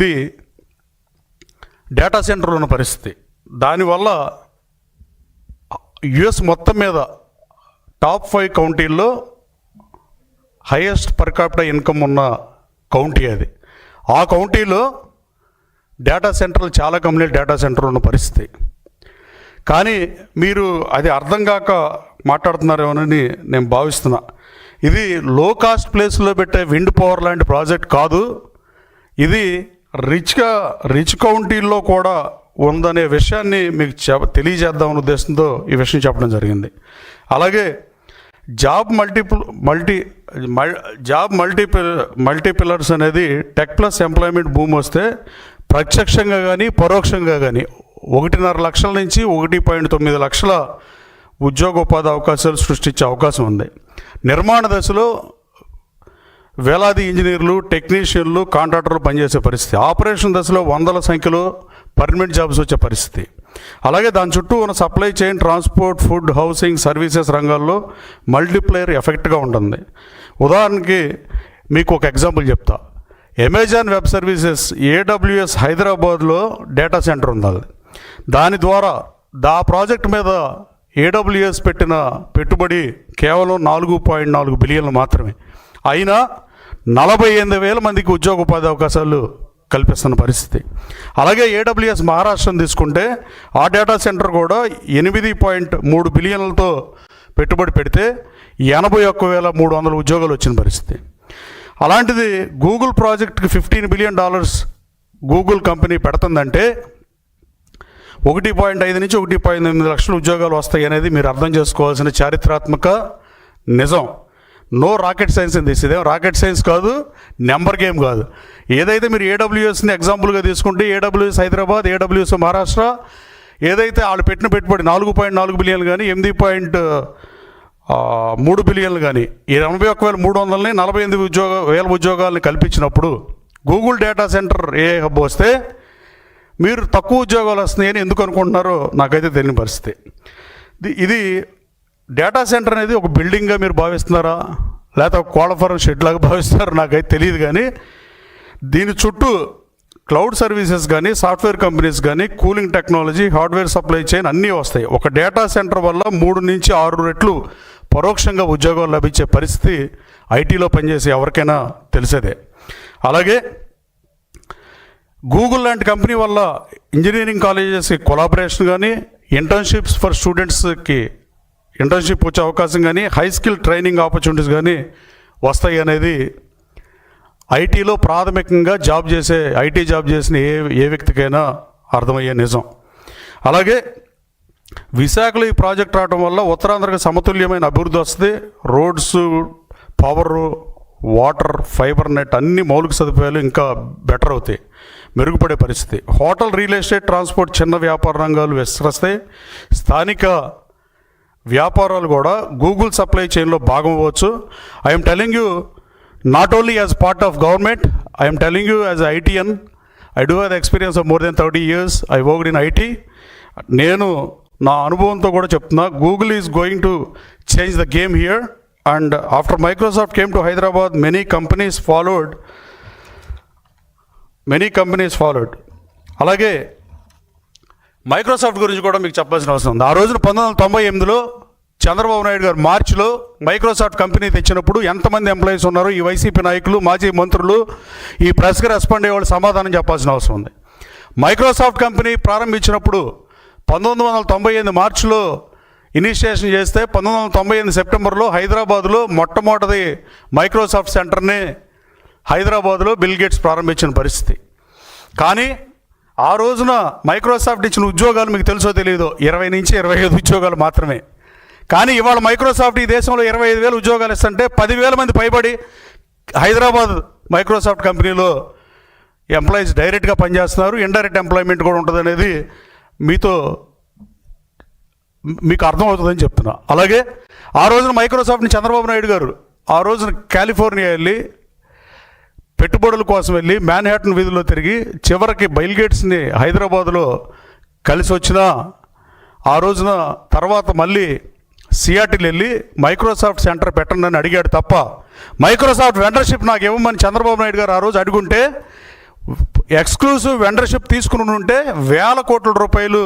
ఇది డేటా సెంటర్లో ఉన్న పరిస్థితి. దానివల్ల యుఎస్ మొత్తం మీద టాప్ ఫైవ్ కౌంటీల్లో హైయెస్ట్ పర్ క్యాపిటల్ ఇన్కమ్ ఉన్న కౌంటీ అది. ఆ కౌంటీలో డేటా సెంటర్లు చాలా కంపెనీలు డేటా సెంటర్ ఉన్న పరిస్థితి. కానీ మీరు అది అర్థం కాక మాట్లాడుతున్నారేమోనని నేను భావిస్తున్నా. ఇది లో కాస్ట్ ప్లేస్లో పెట్టే విండ్ పవర్ లాంటి ప్రాజెక్ట్ కాదు. ఇది రిచ్గా రిచ్ కౌంటీల్లో కూడా ఉందనే విషయాన్ని మీకు చెప్ తెలియజేద్దామనే ఉద్దేశంతో ఈ విషయం చెప్పడం జరిగింది. అలాగే జాబ్ మల్టిపుల్ మల్టీ మల్ జాబ్ మల్టీపిల్ మల్టీపిల్లర్స్ అనేది టెక్ ప్లస్ ఎంప్లాయ్మెంట్ భూమి వస్తే ప్రత్యక్షంగా కానీ పరోక్షంగా కానీ ఒకటిన్నర లక్షల నుంచి ఒకటి పాయింట్ తొమ్మిది లక్షల ఉద్యోగ ఉపాధి అవకాశాలు సృష్టించే అవకాశం ఉంది. నిర్మాణ దశలో వేలాది ఇంజనీర్లు టెక్నీషియన్లు కాంట్రాక్టర్లు పనిచేసే పరిస్థితి. ఆపరేషన్ దశలో వందల సంఖ్యలో పర్మనెంట్ జాబ్స్ వచ్చే పరిస్థితి. అలాగే దాని చుట్టూ ఉన్న supply chain transport food housing services రంగాల్లో మల్టీప్లేయర్ ఎఫెక్ట్గా ఉంటుంది. ఉదాహరణకి మీకు ఒక ఎగ్జాంపుల్ చెప్తా. అమెజాన్ వెబ్ సర్వీసెస్ ఏడబ్ల్యూఎస్ హైదరాబాద్లో డేటా సెంటర్ ఉంది దాని ద్వారా దా ప్రాజెక్ట్ మీద ఏడబ్ల్యూఎస్ పెట్టిన పెట్టుబడి కేవలం నాలుగు పాయింట్ నాలుగు బిలియన్లు మాత్రమే. అయినా నలభై ఎనిమిది వేల మందికి ఉద్యోగ ఉపాధి అవకాశాలు కల్పిస్తున్న పరిస్థితి. అలాగే ఏడబ్ల్యూఎస్ మహారాష్ట్రను తీసుకుంటే ఆ డేటా సెంటర్ కూడా ఎనిమిది పాయింట్ మూడు బిలియన్లతో పెట్టుబడి పెడితే ఎనభై ఒక్క వేల మూడు వందల ఉద్యోగాలు వచ్చిన పరిస్థితి. అలాంటిది గూగుల్ ప్రాజెక్ట్కి fifteen billion dollars Google company పెడుతుందంటే ఒకటి పాయింట్ ఐదు నుంచి ఒకటి పాయింట్ ఎనిమిది లక్షల ఉద్యోగాలు వస్తాయి అనేది మీరు అర్థం చేసుకోవాల్సిన చారిత్రాత్మక నిజం. నో రాకెట్ సైన్స్ అని దిస్. ఇదేం రాకెట్ సైన్స్ కాదు నెంబర్ గేమ్ కాదు. ఏదైతే మీరు ఏడబ్ల్యూఎస్ని ఎగ్జాంపుల్గా తీసుకుంటే ఏడబ్ల్యూఎస్ హైదరాబాద్ ఏడబ్ల్యూఎస్ మహారాష్ట్ర ఏదైతే వాళ్ళు పెట్టిన పెట్టుబడి నాలుగు పాయింట్ నాలుగు బిలియన్లు కానీ ఎనిమిది పాయింట్ మూడు బిలియన్లు కానీ ఎనభై ఒక్క వేల మూడు వందలని నలభై ఎనిమిది ఉద్యోగ వేల ఉద్యోగాలను కల్పించినప్పుడు Google data centre a hub వస్తే మీరు తక్కువ ఉద్యోగాలు వస్తున్నాయని ఎందుకు అనుకుంటున్నారో నాకైతే తెలియని పరిస్థితి. ఇది డేటా సెంటర్ అనేది ఒక బిల్డింగ్గా మీరు భావిస్తున్నారా? లేకపోతే ఒక కోళ్ళఫారం షెడ్లాగా భావిస్తారు నాకైతే తెలియదు కానీ. దీని చుట్టూ క్లౌడ్ సర్వీసెస్ కానీ సాఫ్ట్వేర్ కంపెనీస్ కానీ cooling technology hardware supply chain అన్నీ వస్తాయి. ఒక డేటా సెంటర్ వల్ల మూడు నుంచి ఆరు రెట్లు పరోక్షంగా ఉద్యోగాలు లభించే పరిస్థితి ఐటీలో పనిచేసే ఎవరికైనా తెలిసేదే. అలాగే గూగుల్ లాంటి కంపెనీ వల్ల ఇంజనీరింగ్ కాలేజెస్కి కొలాబరేషన్ కానీ ఇంటర్న్షిప్స్ ఫర్ స్టూడెంట్స్కి ఇంటర్న్షిప్ వచ్చే అవకాశం కానీ హై స్కిల్ ట్రైనింగ్ ఆపర్చునిటీస్ కానీ వస్తాయి అనేది ఐటీలో ప్రాథమికంగా జాబ్ చేసే ఐటీ జాబ్ చేసిన ఏ ఏ వ్యక్తికైనా అర్థమయ్యే నిజం. అలాగే విశాఖలో ఈ ప్రాజెక్ట్ రావడం వల్ల ఉత్తరాంధ్రకు సమతుల్యమైన అభివృద్ధి వస్తుంది. Roads power water fibre net అన్ని మౌలిక సదుపాయాలు ఇంకా బెటర్ అవుతాయి. మెరుగుపడే పరిస్థితి. హోటల్ రియల్ ఎస్టేట్ ట్రాన్స్పోర్ట్ చిన్న వ్యాపార రంగాలు విస్తరిస్తాయి. స్థానిక వ్యాపారాలు కూడా గూగుల్ సప్లై చైన్లో భాగం అవ్వచ్చు I'm telling you not only as part of government I'm telling you as ITN I do have experience of more than thirty years I worked in IT నేను నా అనుభవంతో కూడా చెప్తున్నా Google is going to change the game here and after Microsoft came to Hyderabad many companies followed many companies followed అలాగే Microsoft గురించి కూడా మీకు చెప్పాల్సిన అవసరం ఉంది. ఆ రోజున పంతొమ్మిది వందల తొంభై ఎనిమిదిలో చంద్రబాబు నాయుడు గారు మార్చిలో మైక్రోసాఫ్ట్ కంపెనీ తెచ్చినప్పుడు ఎంతమంది ఎంప్లాయీస్ ఉన్నారు ఈ వైసీపీ నాయకులు మాజీ మంత్రులు ఈ ప్రెస్కి రెస్పాండ్ అయ్యే వాళ్ళు సమాధానం చెప్పాల్సిన అవసరం ఉంది. మైక్రోసాఫ్ట్ కంపెనీ ప్రారంభించినప్పుడు పంతొమ్మిది వందల తొంభై ఎనిమిది మార్చిలో ఇనిషియేషన్ చేస్తే పంతొమ్మిది వందల తొంభై ఎనిమిది సెప్టెంబర్లో హైదరాబాద్లో మొట్టమొదటి మైక్రోసాఫ్ట్ సెంటర్ని హైదరాబాద్లో బిల్ గేట్స్ ప్రారంభించిన పరిస్థితి. కానీ ఆ రోజున మైక్రోసాఫ్ట్ ఇచ్చిన ఉద్యోగాలు మీకు తెలుసో తెలియదో ఇరవై నుంచి ఇరవై ఐదు ఉద్యోగాలు మాత్రమే. కానీ ఇవాళ మైక్రోసాఫ్ట్ ఈ దేశంలో ఇరవై ఐదు వేలు ఉద్యోగాలు ఇస్తుంటే పదివేల మంది పైబడి హైదరాబాద్ మైక్రోసాఫ్ట్ కంపెనీలో ఎంప్లాయీస్ డైరెక్ట్గా పనిచేస్తున్నారు. ఇండైరెక్ట్ ఎంప్లాయ్మెంట్ కూడా ఉంటుంది అనేది మీతో మీకు అర్థమవుతుందని చెప్తున్నా. అలాగే ఆ రోజున మైక్రోసాఫ్ట్ని చంద్రబాబు నాయుడు గారు ఆ రోజున కాలిఫోర్నియా వెళ్ళి పెట్టుబడుల కోసం వెళ్ళి మ్యాన్హాటన్ వీధిలో తిరిగి చివరికి బయల్గేట్స్ని హైదరాబాద్లో కలిసి వచ్చిన ఆ రోజున తర్వాత మళ్ళీ సియాటిల్ వెళ్ళి మైక్రోసాఫ్ట్ సెంటర్ పెట్టండి అని అడిగాడు తప్ప మైక్రోసాఫ్ట్ వెండర్షిప్ నాకు ఇవ్వమని చంద్రబాబు నాయుడు గారు ఆ రోజు అడుగుంటే ఎక్స్క్లూసివ్ వెండర్షిప్ తీసుకుని ఉంటే వేల కోట్ల రూపాయలు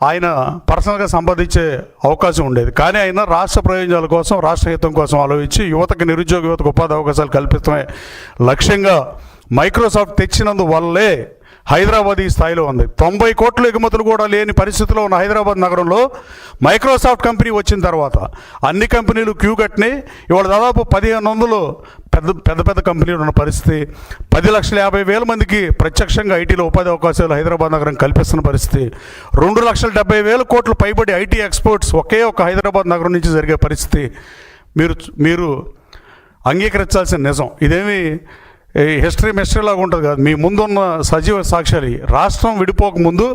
ఆయన పర్సనల్గా సంపాదించే అవకాశం ఉండేది. కానీ ఆయన రాష్ట్ర ప్రయోజనాల కోసం రాష్ట్ర హితం కోసం ఆలోచించి యువతకు నిరుద్యోగ యువతకు ఉపాధి అవకాశాలు కల్పించడమే లక్ష్యంగా మైక్రోసాఫ్ట్ తెచ్చినందువల్లే హైదరాబాద్ ఈ స్థాయిలో ఉంది. తొంభై కోట్ల ఎగుమతులు కూడా లేని పరిస్థితిలో ఉన్న హైదరాబాద్ నగరంలో మైక్రోసాఫ్ట్ కంపెనీ వచ్చిన తర్వాత అన్ని కంపెనీలు క్యూ కట్టినాయి. ఇవాళ దాదాపు పదిహేను వందలు పెద్ద పెద్ద పెద్ద కంపెనీలు ఉన్న పరిస్థితి. పది లక్షల యాభై వేల మందికి ప్రత్యక్షంగా ఐటీలో ఉపాధి అవకాశాలు హైదరాబాద్ నగరం కల్పిస్తున్న పరిస్థితి. రెండు లక్షల డెబ్బై వేల కోట్లు పైబడి ఐటీ ఎక్స్పోర్ట్స్ ఒకే ఒక హైదరాబాద్ నగరం నుంచి జరిగే పరిస్థితి. మీరు మీరు అంగీకరించాల్సిన నిజం. ఇదేమి హిస్టరీ మిస్టరీ లాగా ఉంటుంది కాదు. మీ ముందున్న సజీవ సాక్ష్యాలు రాష్ట్రం విడిపోక ముందు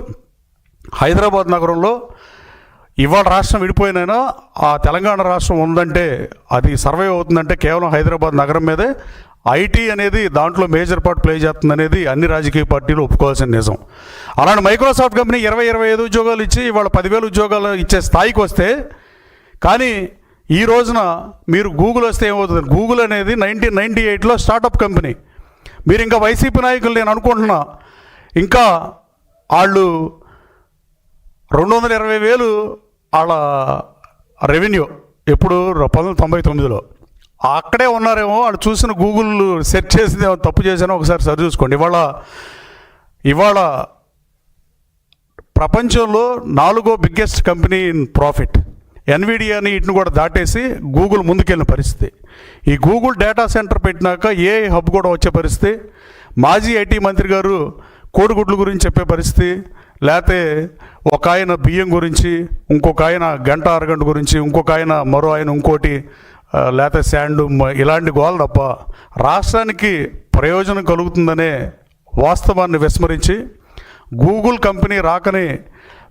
హైదరాబాద్ నగరంలో ఇవాళ రాష్ట్రం విడిపోయినైనా ఆ తెలంగాణ రాష్ట్రం ఉందంటే అది సర్వే అవుతుందంటే కేవలం హైదరాబాద్ నగరం మీదే ఐటీ అనేది దాంట్లో మేజర్ పార్ట్ ప్లే చేస్తుంది అనేది అన్ని రాజకీయ పార్టీలు ఒప్పుకోవాల్సిన నిజం. అలాంటి మైక్రోసాఫ్ట్ కంపెనీ ఇరవై ఇరవై ఐదు ఉద్యోగాలు ఇచ్చి ఇవాళ పదివేల ఉద్యోగాలు ఇచ్చే స్థాయికి వస్తే కానీ ఈ రోజున మీరు గూగుల్ వస్తే ఏమవుతుంది? గూగుల్ అనేది నైన్టీన్ నైంటీ ఎయిట్లో స్టార్టప్ కంపెనీ. మీరు ఇంకా వైసీపీ నాయకులు నేను అనుకుంటున్నా. ఇంకా వాళ్ళు రెండు వందల ఇరవై వేలు వాళ్ళ రెవెన్యూ ఎప్పుడు పంతొమ్మిది వందల తొంభై తొమ్మిదిలో. అక్కడే ఉన్నారేమో వాళ్ళు చూసిన గూగుల్ సెర్చ్ చేసింది ఏమో తప్పు చేసానో ఒకసారి సరి చూసుకోండి. ఇవాళ ఇవాళ ప్రపంచంలో నాలుగో బిగ్గెస్ట్ కంపెనీ ఇన్ ప్రాఫిట్. ఎన్విడియాని వీటిని కూడా దాటేసి గూగుల్ ముందుకెళ్ళిన పరిస్థితి. ఈ గూగుల్ డేటా సెంటర్ పెట్టినాక ఏ హబ్ కూడా వచ్చే పరిస్థితి. మాజీ ఐటీ మంత్రి గారు కోడిగుడ్ల గురించి చెప్పే పరిస్థితి. లేకపోతే ఒక ఆయన బియ్యం గురించి ఇంకొక ఆయన గంట అరగంట గురించి ఇంకొక ఆయన మరో ఆయన ఇంకోటి లేకపోతే శాండ్ ఇలాంటి గోల తప్ప రాష్ట్రానికి ప్రయోజనం కలుగుతుందనే వాస్తవాన్ని విస్మరించి గూగుల్ కంపెనీ రాకని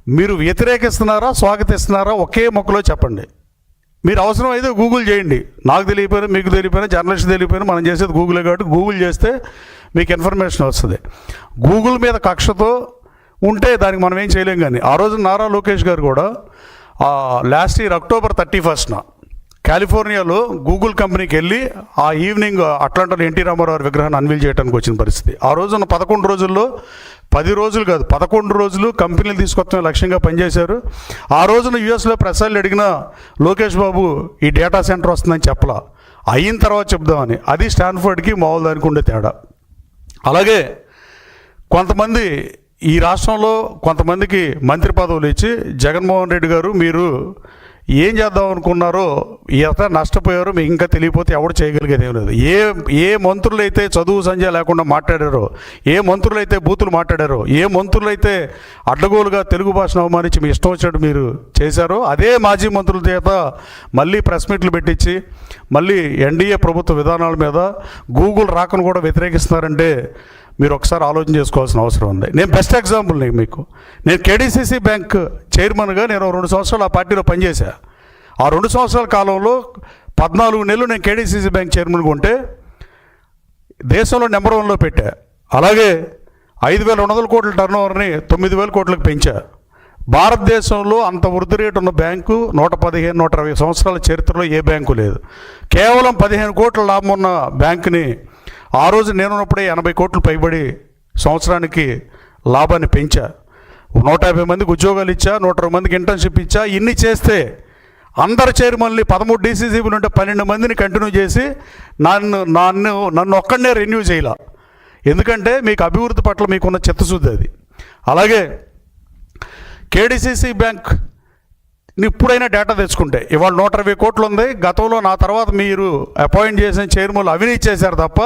మీరు వ్యతిరేకిస్తున్నారా స్వాగతిస్తున్నారా ఒకే మొక్కలో చెప్పండి. మీరు అవసరం అయితే గూగుల్ చేయండి. నాకు తెలియపోయినా మీకు తెలియపోయినా జర్నలిస్ట్ తెలియపోయినా మనం చేసేది గూగులే కాబట్టి గూగుల్ చేస్తే మీకు ఇన్ఫర్మేషన్ వస్తుంది. గూగుల్ మీద కక్షతో ఉంటే దానికి మనం ఏం చేయలేం కానీ ఆ రోజు నారా లోకేష్ గారు కూడా లాస్ట్ ఇయర్ అక్టోబర్ థర్టీ ఫస్ట్న కాలిఫోర్నియాలో గూగుల్ కంపెనీకి వెళ్ళి ఆ ఈవినింగ్ అట్లాంటాలో ఎన్టీ రామారావు విగ్రహాన్ని అన్వీల్ చేయడానికి వచ్చిన పరిస్థితి. ఆ రోజున పదకొండు రోజుల్లో పది రోజులు కాదు పదకొండు రోజులు కంపెనీలు తీసుకొచ్చే లక్ష్యంగా పనిచేశారు. ఆ రోజున యుఎస్లో ప్రసాద్లు అడిగిన లోకేష్ బాబు ఈ డేటా సెంటర్ వస్తుందని చెప్పలా? అయిన తర్వాత చెప్దామని. అది స్టాన్ఫర్డ్కి మామూలు దానికి ఉండే తేడా. అలాగే కొంతమంది ఈ రాష్ట్రంలో కొంతమందికి మంత్రి పదవులు ఇచ్చి జగన్మోహన్ రెడ్డి గారు మీరు ఏం చేద్దాం అనుకున్నారో ఎంత నష్టపోయారో మీకు ఇంకా తెలియపోతే ఎవడు చేయగలిగేది ఏం లేదు. ఏ ఏ మంత్రులు అయితే చదువు సంధ్య లేకుండా మాట్లాడారో ఏ మంత్రులు అయితే బూతులు మాట్లాడారో ఏ మంత్రులు అయితే అడ్డగోలుగా తెలుగు భాషను అవమానించి మీ ఇష్టం వచ్చినట్టు మీరు చేశారో అదే మాజీ మంత్రుల చేత మళ్ళీ ప్రెస్ మీట్లు పెట్టించి మళ్ళీ ఎన్డీఏ ప్రభుత్వ విధానాల మీద గూగుల్ రాకను కూడా వ్యతిరేకిస్తున్నారంటే మీరు ఒకసారి ఆలోచన చేసుకోవాల్సిన అవసరం ఉంది. నేను బెస్ట్ ఎగ్జాంపుల్ నీకు మీకు. నేను కేడీసీసీ బ్యాంక్ చైర్మన్గా నేను రెండు సంవత్సరాలు ఆ పార్టీలో పనిచేశా. ఆ రెండు సంవత్సరాల కాలంలో పద్నాలుగు నెలలు నేను కేడీసీసీ బ్యాంక్ చైర్మన్గా ఉంటే దేశంలో నెంబర్ వన్లో పెట్టా. అలాగే ఐదు వేల రెండు వందల కోట్ల టర్న్ ఓవర్ని తొమ్మిది వేల కోట్లకు పెంచా. భారతదేశంలో అంత వృద్ధి రేటు ఉన్న బ్యాంకు నూట పదిహేను నూట ఇరవై సంవత్సరాల చరిత్రలో ఏ బ్యాంకు లేదు. కేవలం పదిహేను కోట్ల లాభం ఉన్న బ్యాంకుని ఆ రోజు నేనున్నప్పుడే ఎనభై కోట్లు పైబడి సంవత్సరానికి లాభాన్ని పెంచా. నూట యాభై మందికి ఉద్యోగాలు ఇచ్చా నూట ఇరవై మందికి ఇంటర్న్షిప్ ఇచ్చా ఇన్ని చేస్తే అందరు చైర్మన్లు పదమూడు డీసీసీబీలు ఉంటే పన్నెండు మందిని కంటిన్యూ చేసి నన్ను నన్ను నన్ను ఒక్కడనే రెన్యూ చేయాల. ఎందుకంటే మీకు అభివృద్ధి పట్ల మీకున్న చిత్తశుద్ధి అది. అలాగే కేడీసీసీ బ్యాంక్ ఇప్పుడైనా డేటా తెచ్చుకుంటే. ఇవాళ నూట ఇరవై కోట్లు ఉంది. గతంలో నా తర్వాత మీరు అపాయింట్ చేసిన చైర్మన్లు అవినీతి చేశారు తప్ప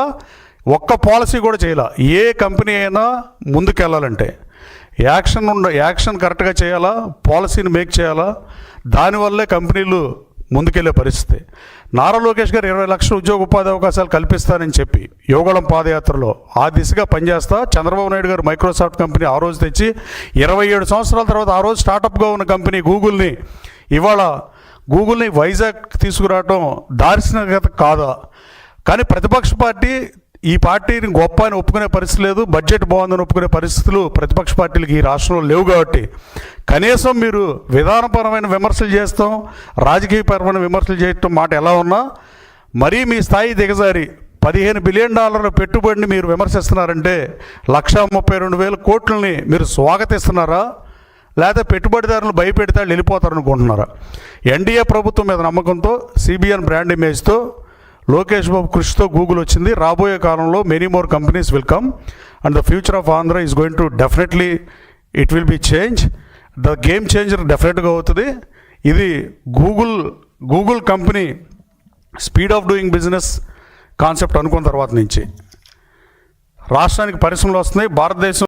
ఒక్క పాలసీ కూడా చేయాల. ఏ కంపెనీ అయినా ముందుకెళ్ళాలంటే. యాక్షన్ ఉండ యాక్షన్ కరెక్ట్గా చేయాలా? పాలసీని మేక్ చేయాలా? దానివల్లే కంపెనీలు ముందుకెళ్ళే పరిస్థితి. నారా లోకేష్ గారు ఇరవై లక్షల ఉద్యోగ ఉపాధి అవకాశాలు కల్పిస్తానని చెప్పి యోగళం పాదయాత్రలో ఆ దిశగా పనిచేస్తా చంద్రబాబు నాయుడు గారు మైక్రోసాఫ్ట్ కంపెనీ ఆ రోజు తెచ్చి ఇరవై ఏడు సంవత్సరాల తర్వాత ఆ రోజు స్టార్టప్గా ఉన్న కంపెనీ గూగుల్ని ఇవాళ గూగుల్ని వైజాగ్ తీసుకురావటం దార్శనికత కాదా? కానీ ప్రతిపక్ష పార్టీ ఈ పార్టీని గొప్ప అని ఒప్పుకునే పరిస్థితి లేదు బడ్జెట్ బాగుందని ఒప్పుకునే పరిస్థితులు ప్రతిపక్ష పార్టీలకి ఈ రాష్ట్రంలో లేవు కాబట్టి. కనీసం మీరు విధానపరమైన విమర్శలు చేస్తాం రాజకీయపరమైన విమర్శలు చేయటం మాట ఎలా ఉన్నా మరీ మీ స్థాయి దిగజారి పదిహేను బిలియన్ డాలర్ల పెట్టుబడిని మీరు విమర్శిస్తున్నారంటే లక్షా ముప్పై రెండు వేల కోట్లని మీరు స్వాగతిస్తున్నారా? లేదా పెట్టుబడిదారులు భయపెడితే వెళ్ళిపోతారనుకుంటున్నారా? వెళ్ళిపోతారు అనుకుంటున్నారా ఎన్డీఏ ప్రభుత్వం మీద నమ్మకంతో సిబిఎన్ బ్రాండ్ ఇమేజ్తో లోకేష్ బాబు కృషితో గూగుల్ వచ్చింది. రాబోయే కాలంలో many more companies will come and the future of Andhra is going to definitely it will be change the game changer డెఫినెట్గా అవుతుంది. ఇది Google Google company speed of doing business concept అనుకున్న తర్వాత నుంచి. రాష్ట్రానికి పరిశ్రమలు వస్తున్నాయి. భారతదేశం